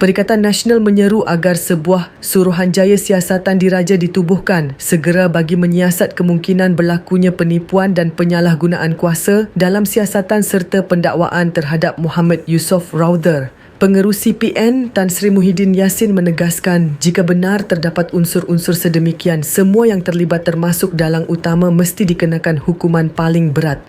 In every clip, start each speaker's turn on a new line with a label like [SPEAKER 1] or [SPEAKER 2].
[SPEAKER 1] Perikatan Nasional menyeru agar sebuah suruhanjaya siasatan diraja ditubuhkan segera bagi menyiasat kemungkinan berlakunya penipuan dan penyalahgunaan kuasa dalam siasatan serta pendakwaan terhadap Muhammad Yusof Rauther. Pengerusi PN Tan Sri Muhyiddin Yassin menegaskan jika benar terdapat unsur-unsur sedemikian, semua yang terlibat termasuk dalang utama mesti dikenakan hukuman paling berat.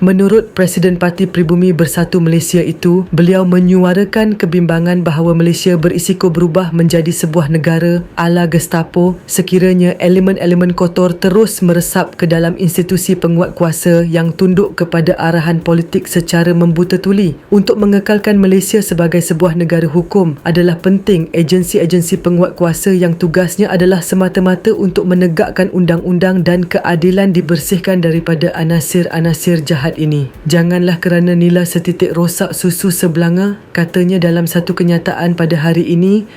[SPEAKER 1] Menurut Presiden Parti Pribumi Bersatu Malaysia itu, beliau menyuarakan kebimbangan bahawa Malaysia berisiko berubah menjadi sebuah negara ala Gestapo sekiranya elemen-elemen kotor terus meresap ke dalam institusi penguat kuasa yang tunduk kepada arahan politik secara membuta tuli. Untuk mengekalkan Malaysia sebagai sebuah negara hukum adalah penting agensi-agensi penguat kuasa yang tugasnya adalah semata-mata untuk menegakkan undang-undang dan keadilan dibersihkan daripada anasir-anasir jahat jahat ini. Janganlah kerana nila setitik rosak susu sebelanga, katanya dalam satu kenyataan pada hari ini,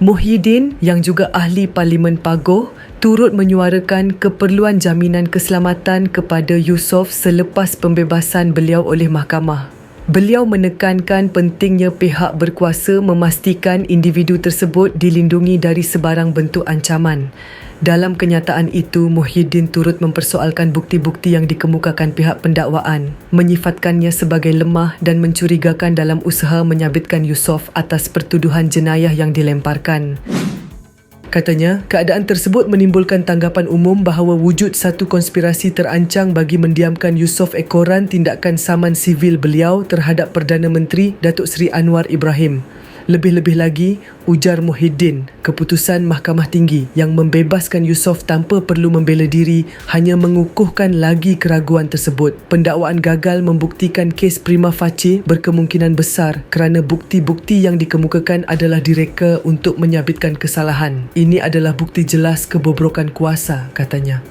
[SPEAKER 1] Muhyiddin yang juga ahli Parlimen Pagoh turut menyuarakan keperluan jaminan keselamatan kepada Yusof selepas pembebasan beliau oleh mahkamah. Beliau menekankan pentingnya pihak berkuasa memastikan individu tersebut dilindungi dari sebarang bentuk ancaman. Dalam kenyataan itu, Muhyiddin turut mempersoalkan bukti-bukti yang dikemukakan pihak pendakwaan, menyifatkannya sebagai lemah dan mencurigakan dalam usaha menyabitkan Yusof atas pertuduhan jenayah yang dilemparkan. Katanya, keadaan tersebut menimbulkan tanggapan umum bahawa wujud satu konspirasi terancang bagi mendiamkan Yusof ekoran tindakan saman sivil beliau terhadap Perdana Menteri Datuk Seri Anwar Ibrahim. Lebih-lebih lagi, ujar Muhyiddin, keputusan Mahkamah Tinggi yang membebaskan Yusof tanpa perlu membela diri hanya mengukuhkan lagi keraguan tersebut. Pendakwaan gagal membuktikan kes prima facie berkemungkinan besar kerana bukti-bukti yang dikemukakan adalah direka untuk menyabitkan kesalahan. Ini adalah bukti jelas kebobrokan kuasa, katanya.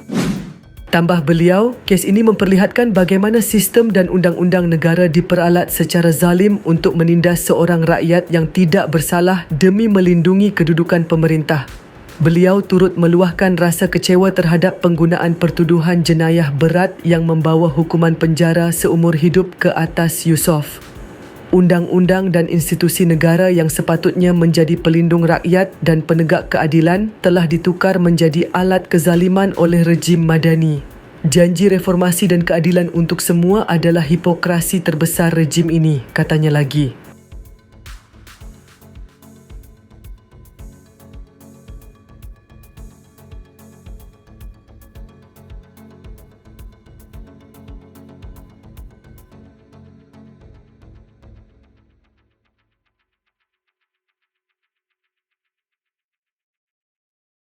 [SPEAKER 1] Tambah beliau, kes ini memperlihatkan bagaimana sistem dan undang-undang negara diperalat secara zalim untuk menindas seorang rakyat yang tidak bersalah demi melindungi kedudukan pemerintah. Beliau turut meluahkan rasa kecewa terhadap penggunaan pertuduhan jenayah berat yang membawa hukuman penjara seumur hidup ke atas Yusof. Undang-undang dan institusi negara yang sepatutnya menjadi pelindung rakyat dan penegak keadilan telah ditukar menjadi alat kezaliman oleh rejim madani. Janji reformasi dan keadilan untuk semua adalah hipokrasi terbesar rejim ini, katanya lagi.